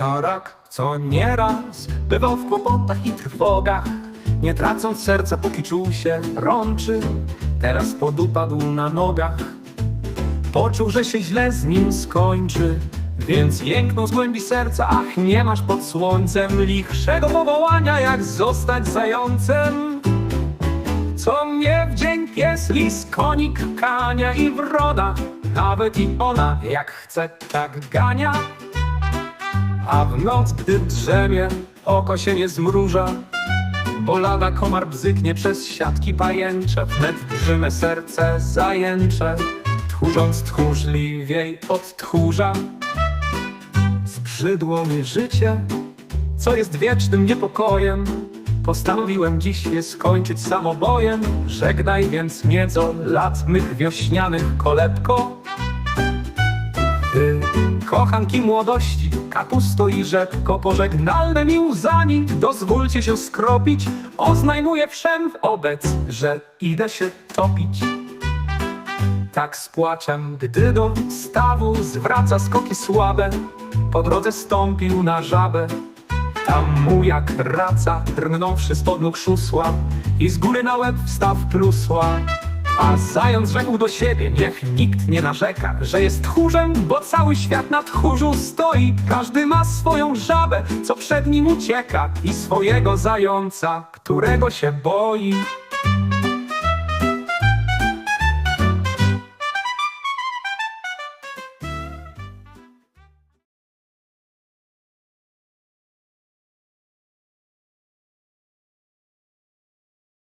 Szarak, co nieraz bywał w kłopotach i trwogach, nie tracąc serca, póki czuł się rączy, teraz podupadł na nogach. Poczuł, że się źle z nim skończy, więc jęknął z głębi serca, ach, nie masz pod słońcem lichszego powołania, jak zostać zającem. Co mnie w dzień pies, lis, konik, kania i wroda, nawet i ona, jak chce, tak gania. A w noc, gdy drzemie, oko się nie zmruża, bo lada komar bzyknie przez siatki pajęcze, wnet drżyme serce zajęcze, tchórząc tchórzliwiej od tchórza. Zbrzydło mi życie, co jest wiecznym niepokojem. Postanowiłem dziś je skończyć samobojem. Żegnaj więc miedzo lat mych wiośnianych kolebko. Kochanki młodości, kapusto i rzepko, pożegnalne mi łzami, dozwólcie się skropić, oznajmuję wszem wobec, że idę się topić. Tak z płaczem, gdy do stawu zwraca skoki słabe, po drodze stąpił na żabę. Tam mu jak raca, drgnąwszy z nóg szusła i z góry na łeb wstaw plusła. A zając rzekł do siebie, niech nikt nie narzeka, że jest tchórzem, bo cały świat na tchórzu stoi. Każdy ma swoją żabę, co przed nim ucieka i swojego zająca, którego się boi.